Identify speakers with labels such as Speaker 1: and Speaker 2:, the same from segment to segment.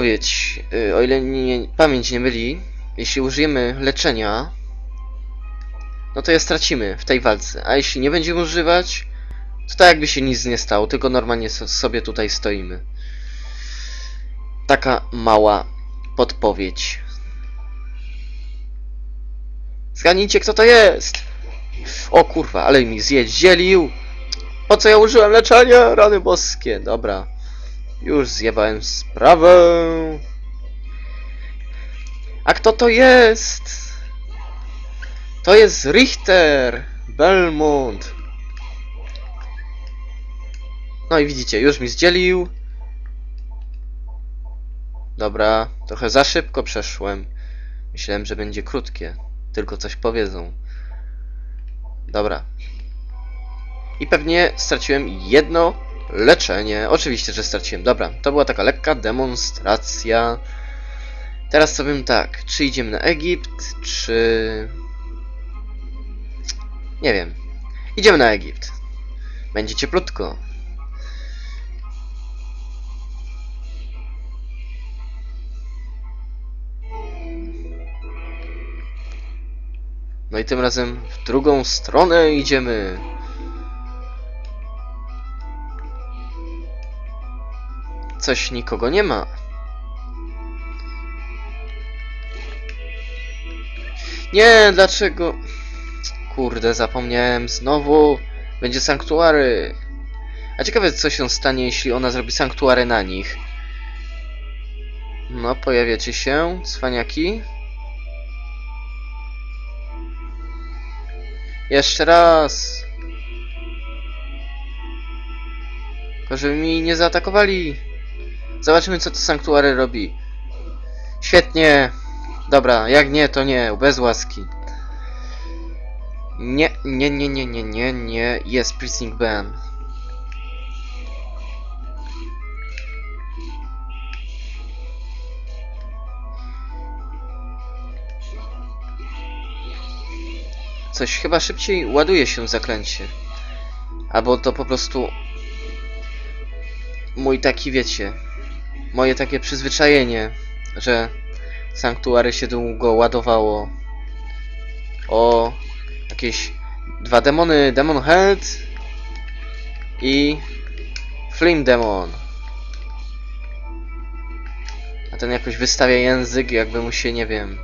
Speaker 1: podpowiedź. Y, O ile nie, pamięć nie myli, jeśli użyjemy leczenia, no to je stracimy w tej walce. A jeśli nie będziemy używać, to tak jakby się nic nie stało, tylko normalnie so- sobie tutaj stoimy. Taka mała podpowiedź. Zgadnijcie, kto to jest! O kurwa, ale mi zjeździelił! Po co ja użyłem leczenia? Rany boskie, dobra. Już zjebałem sprawę. A kto to jest? To jest Richter Belmont. No i widzicie, już mi zdzielił. Dobra, trochę za szybko przeszłem. Myślałem, że będzie krótkie. Tylko coś powiedzą. Dobra. I pewnie straciłem jedno leczenie. Oczywiście, że straciłem. Dobra, to była taka lekka demonstracja. Teraz bym tak, czy idziemy na Egipt, czy... Nie wiem. Idziemy na Egipt. Będzie cieplutko. No i tym razem w drugą stronę idziemy. Coś nikogo nie ma. Nie, dlaczego? Kurde, zapomniałem znowu. Będzie sanktuary. A ciekawe, co się stanie, jeśli ona zrobi sanktuary na nich. No, pojawiacie się, cwaniaki. Jeszcze raz. Tylko żeby mi nie zaatakowali. Zobaczymy, co to sanktuary robi. Świetnie. Dobra, jak nie, to nie. Bez łaski. Nie, nie, nie, nie, nie, nie, nie. Jest Pressing Ban. Coś chyba szybciej ładuje się zaklęcie. Albo to po prostu mój taki, wiecie, moje takie przyzwyczajenie, że sanktuary się długo ładowało. O, jakieś dwa demony, Demon Head i Flame Demon. A ten jakoś wystawia język, jakby mu się, nie wiem,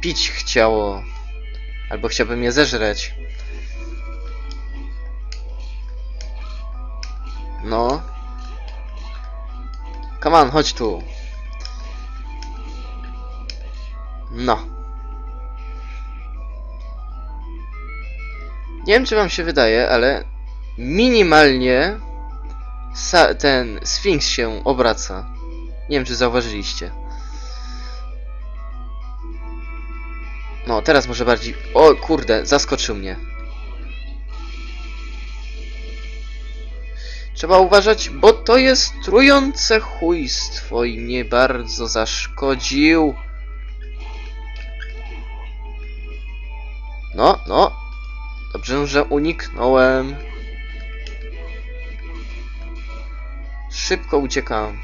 Speaker 1: pić chciało. Albo chciałbym je zeżreć. No. Come on, chodź tu. No. Nie wiem, czy wam się wydaje, ale minimalnie ten Sphinx się obraca. Nie wiem, czy zauważyliście. No, teraz może bardziej... O, kurde, zaskoczył mnie. Trzeba uważać, bo to jest trujące chujstwo i mnie bardzo zaszkodził. No, no. Dobrze, że uniknąłem. Szybko uciekam.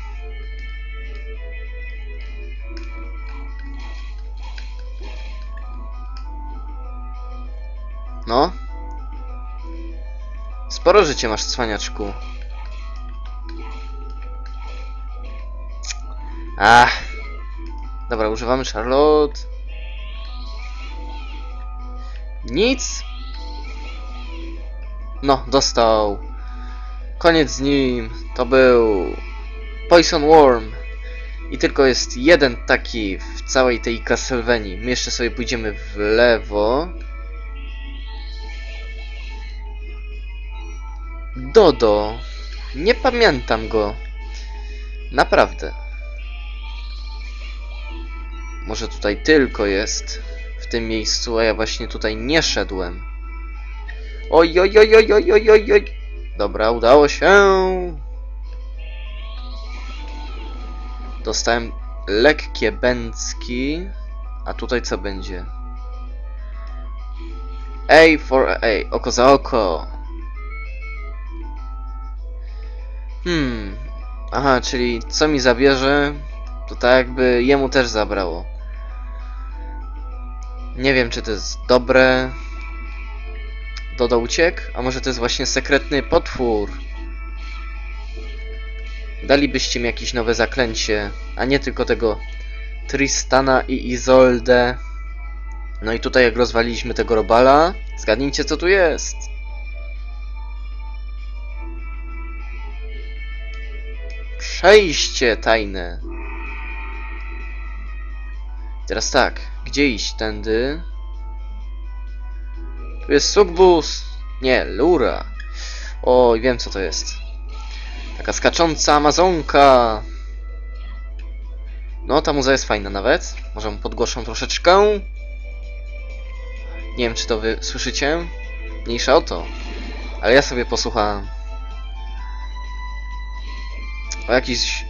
Speaker 1: No. Sporo życie masz, cwaniaczku. Ach. Dobra, używamy Charlotte. Nic. No, dostał. Koniec z nim. To był Poison Worm. I tylko jest jeden taki w całej tej Castlevanii. My jeszcze sobie pójdziemy w lewo. Dodo. Nie pamiętam go. Naprawdę. Może tutaj tylko jest w tym miejscu, a ja właśnie tutaj nie szedłem. Oj, oj, oj, oj, oj, oj, oj, oj. Dobra, udało się. Dostałem lekkie bęcki. A tutaj co będzie? A for A. Oko za oko. Hmm. Aha, czyli co mi zabierze? To tak jakby jemu też zabrało. Nie wiem, czy to jest dobre. Dodo uciekł? A może to jest właśnie sekretny potwór? Dalibyście mi jakieś nowe zaklęcie, a nie tylko tego Tristana i Izoldę. No i tutaj jak rozwaliliśmy tego robala, zgadnijcie co tu jest. Przejście tajne. Teraz tak, gdzie iść? Tędy. Tu jest Sugbus. Nie, Lura. Oj, wiem co to jest. Taka skacząca Amazonka. No, ta muza jest fajna nawet. Może ją podgłoszę troszeczkę. Nie wiem, czy to wy słyszycie. Mniejsza o to. Ale ja sobie posłuchałem. O jakiś...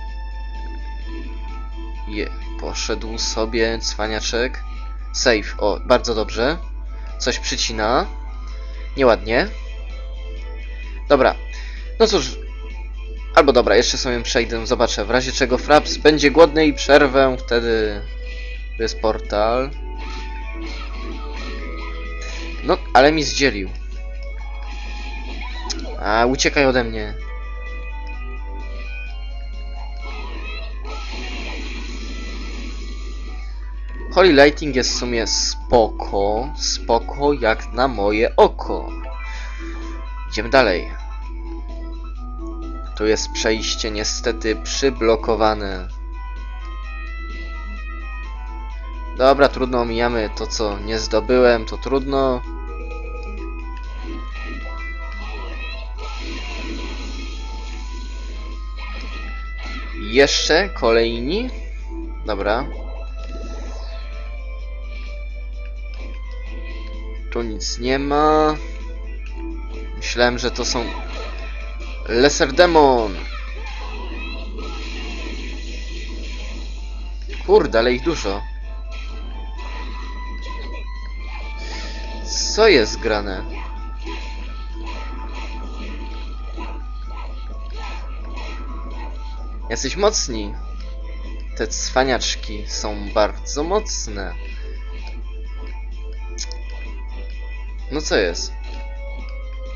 Speaker 1: Je, poszedł sobie cwaniaczek. Save. O, bardzo dobrze. Coś przycina. Nieładnie. Dobra. No cóż. Albo dobra, jeszcze sobie przejdę, zobaczę. W razie czego Fraps będzie głodny i przerwę, wtedy... Tu jest portal. No, ale mi zdzielił. A, uciekaj ode mnie. Holy Lighting jest w sumie spoko, spoko jak na moje oko. Idziemy dalej. Tu jest przejście niestety przyblokowane. Dobra, trudno omijamy to co nie zdobyłem, to trudno. Jeszcze kolejni. Dobra. Tu nic nie ma. Myślałem, że to są Lesser Demon. Kurde, ale ich dużo. Co jest grane? Jesteś mocni. Te cwaniaczki są bardzo mocne. No co jest?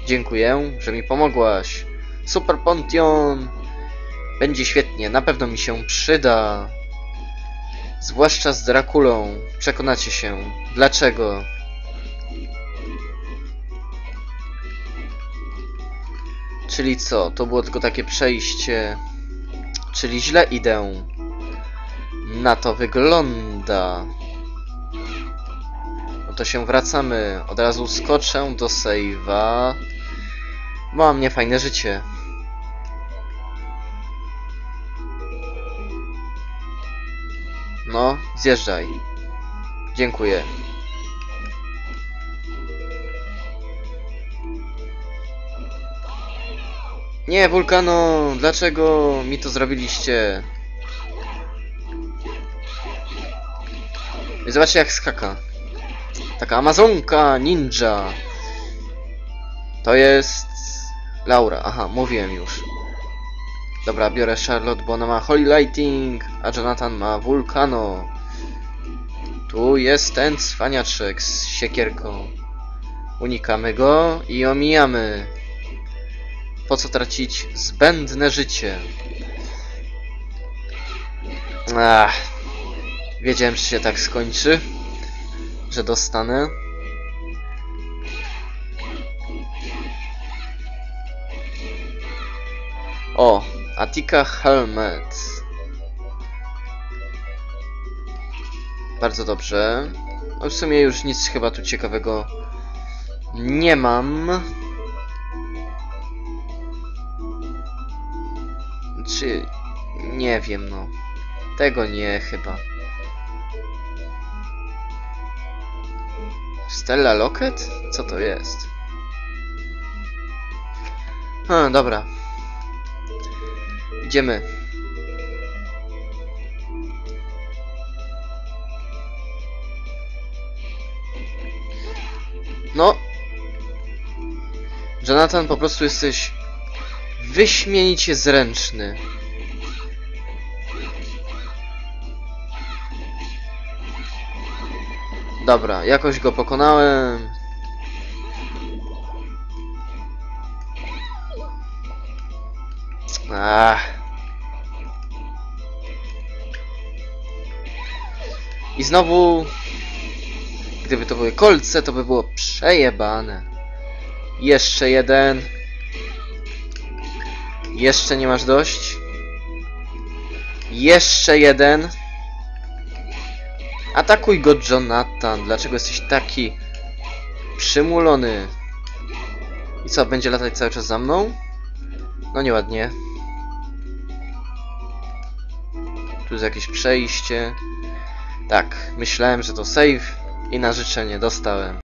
Speaker 1: Dziękuję, że mi pomogłaś. Super Pontion! Będzie świetnie, na pewno mi się przyda. Zwłaszcza z Drakulą. Przekonacie się. Dlaczego? Czyli co? To było tylko takie przejście. Czyli źle idę. Na to wygląda. To się wracamy. Od razu skoczę do save'a. Mam niefajne życie. No, zjeżdżaj. Dziękuję. Nie, Wulkano, dlaczego mi to zrobiliście? Zobaczcie jak skaka. Taka Amazonka, ninja. To jest... Laura, aha, mówiłem już. Dobra, biorę Charlotte, bo ona ma Holy Lighting, a Jonathan ma Vulcano. Tu jest ten cwaniaczek z siekierką. Unikamy go i omijamy. Po co tracić zbędne życie? Ach, wiedziałem, że się tak skończy, że dostanę. O, Attica Helmet. Bardzo dobrze. No w sumie już nic chyba tu ciekawego nie mam. Czy... Nie wiem, no. Tego nie, chyba. Stella Locket? Co to jest? A, dobra. Idziemy. No. Jonathan, po prostu jesteś wyśmienicie zręczny. Dobra, jakoś go pokonałem. Ach. I znowu, gdyby to były kolce, to by było przejebane. Jeszcze jeden. Jeszcze nie masz dość. Jeszcze jeden. Atakuj go, Jonathan. Dlaczego jesteś taki przymulony? I co, będzie latać cały czas za mną? No nieładnie. Tu jest jakieś przejście. Tak, myślałem, że to save i na życzenie dostałem.